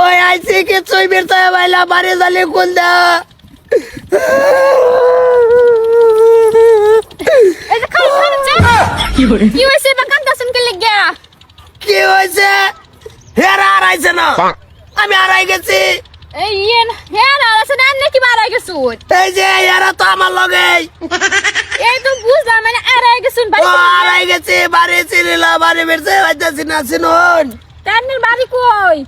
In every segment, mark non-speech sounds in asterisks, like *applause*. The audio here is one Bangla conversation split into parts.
কই আইছি কিছুই বেরতে বাইলা বাড়ি জালি কোন দা এই যে খালি খাচ্ছে কি হয়েছে বা কান্দাছেন কে লেগে কি হয়েছে হেরা আর আইছে না। আমি হারাই গেছি। এই ইয়েন হ্যাঁ না আছে না নাকি মারা গেছুন এই যে এরা তো আমার লগে। এই তো বুঝলাম মানে আড়াই গেছুন বাড়ি ও হারাই গেছি বাড়ি চিনিল বাড়ি বেরতে পাইতেছি না চিনুন। তার বাড়ি কই?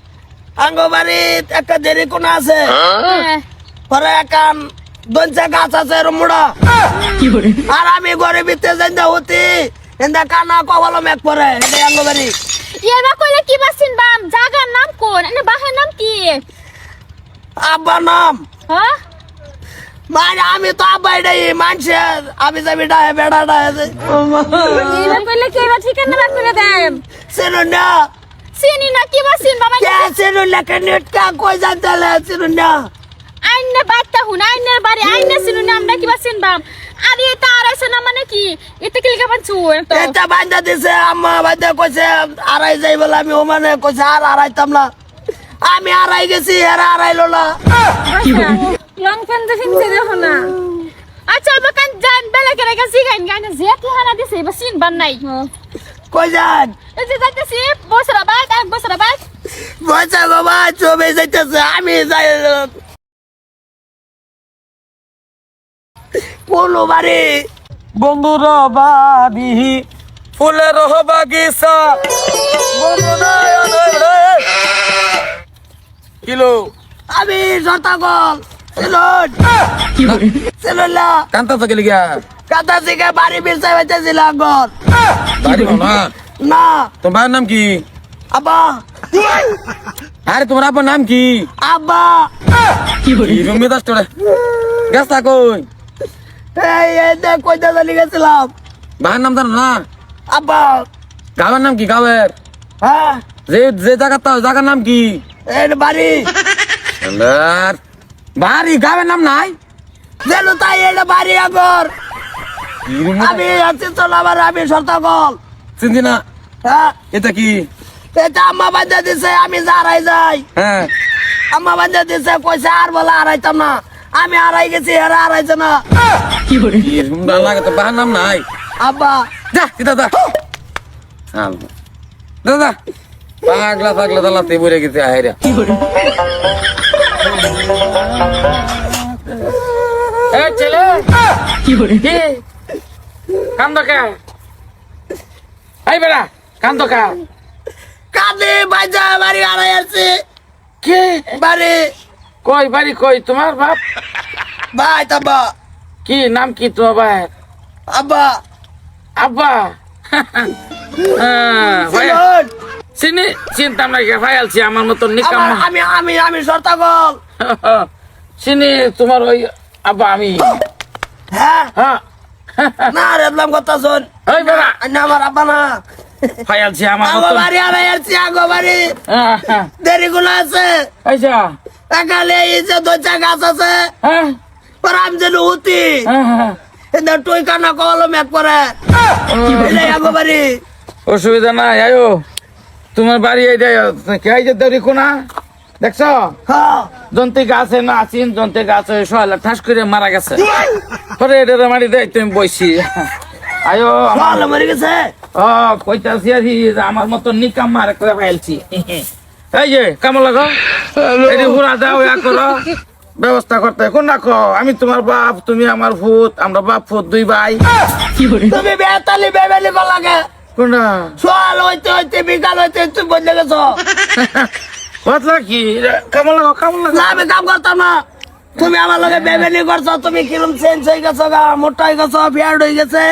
আঙ্গ বাড়ি একটা দেরি কোন আছে। হ্যাঁ। পরে একান দঞ্চা গাছ আছে এর মুড়া। আর আমি ঘরে ভিতরে যাই হতি এন্দা কানা কবল মেঘ পরে এটা আঙ্গ বাড়ি ইয়ে বা কইলে কি বাসিন বাম? জাগার নাম কোন? এনে বাহের নাম কি? আব্বা নাম। হ্যাঁ? মানে আমি তো আব্বা এটাই মানুষের আমি যাবি ডাহে বেড়া ডাহে ইয়ে কইলে কি বা ঠিকানা রাখ করে দেন? চিনুন না। চিনি না কি বাসিন বাবা কে চিনুন না কে নেটকা কই জানতে না। আইনে বাচ্চা হুন আইনের বাড়ি আইনে চিনু না আমরা কি বাম আরে এটা আড়াইশো না মানে কি? এতে কি লিখা পাচ্ছু তো? এটা বান্ধা দিছে আম্মা বান্ধা কইছে আড়াই যাই বলে আমি ও মানে কইছে আর আড়াইতাম না। আমি আড়াই গেছি এরা আড়াইলো না। লং প্যান্ট ফিনছে দেখো না। আচ্ছা কান জান বেলা করে গেছি গাইন গাইন যে কি হানা দিছে বা সিন বান নাই কই যান? এই যে যাইতেছি বছরা বাদ এক বছরা বাদ পয়সা বাবা চবে যাইতেছে আমি যাই। কোন বাড়ি? বন্ধুর বাড়ি ফুলের বাগিচা। কিলো? আমি শতকল সেলুন সেলুন না। কান্তা থেকে লিগা কাতা থেকে বাড়ি বিরসা হইতেছিলাম ঘর বাড়ি না? না। তোমার নাম কি? আব্বা। আরে তোমার আপনার নাম কি? আব্বা। রুমি দাস তোরা। গেছা কই? এই এই দেখ গেছিলাম। ভাইয়ের নাম জানো না? আব্বা। গাঁয়ের নাম কি গাঁয়ের হ্যাঁ। যে যে জায়গাটা জায়গার নাম কি? এই বাড়ি। বাড়ি গাঁয়ের নাম নাই? যেন তাই এটা বাড়ি আগর। আমি আছি চলাবার আমি শতকল চিনছি না হ্যাঁ। এটা কি? এটা আম্মা বান্ধা দিছে আমি যারাই যাই। হ্যাঁ। আম্মা বান্ধা দিছে কইছে আর বলে হারাইতাম না। আমি হারাই গেছি এরা হারাইছে না। কি সুন্দর লাগে তো বাহার নাম নাই। আব্বা। যা সিধা যা। দাদা পাগলা পাগলা দালাতে বলে গেছে আহেরা এ ছেলে! কি কান্দ কে এই বেড়া কান্দ কে কাঁদে বাজা বাড়ি হারাই আছে। কে? বাড়ি। কই বাড়ি কই? তোমার বাপ? ভাই তাব্বা। কি নাম কি তোমার ভাই আব্বা। আব্বা? হ্যাঁ, চিনি চিন্তা নাই আলছি আমার মতো নিকাম আমি আমি আমি শতকল চিনি তোমার ওই আব্বা আমি। হ্যাঁ। হ্যাঁ। *laughs* না রেদলাম কথা শোন। ওই বেড়া। না আমার আব্বা না। আমার আগো বাড়ি আগো বাড়ি। দেরি গুলো আছে? আচ্ছা একালে এই যে দরজা গাছ আছে হ্যাঁ। পর আমি যেন উতি হ্যাঁ। টুই কানা কলম মেঘ করে। এটাই আগো বাড়ি। অসুবিধা নাই আয়ো। তোমার বাড়ি এই যাই কে যে দড়ি কোনা। দেখছ? হ্যাঁ। জন্তি গাছে না আছিন? জন্তি গাছে সোয়ালা ঠাস করে মারা গেছে। পরে এটা মারি দেয় তুমি বইছি। আয়ো আমার মরে গেছে? ও কইতাছি আর আমার মতো নিকাম মারে করে ফেলছি। এই যে কেমন লাগো এটি হুরা দাও ইয়া করো। ব্যবস্থা করতে কোন রাখো। আমি তোমার বাপ তুমি আমার ভূত আমরা বাপ ভূত দুই ভাই। তুমি বেতালি বেবেলি লাগে। কোনটা? সোয়াল হইতে হইতে বিকাল হইতে তুই বললে গেছো। *laughs* কথা কি? কেমন লাগো কেমন কাম করতাম না। তুমি আমার লগে বেবেলি করছ, তুমি কিরম চেঞ্জ হয়ে গেছো গা, মোটা হয়ে গেছো ফিয়ার্ড হয়ে গেছে।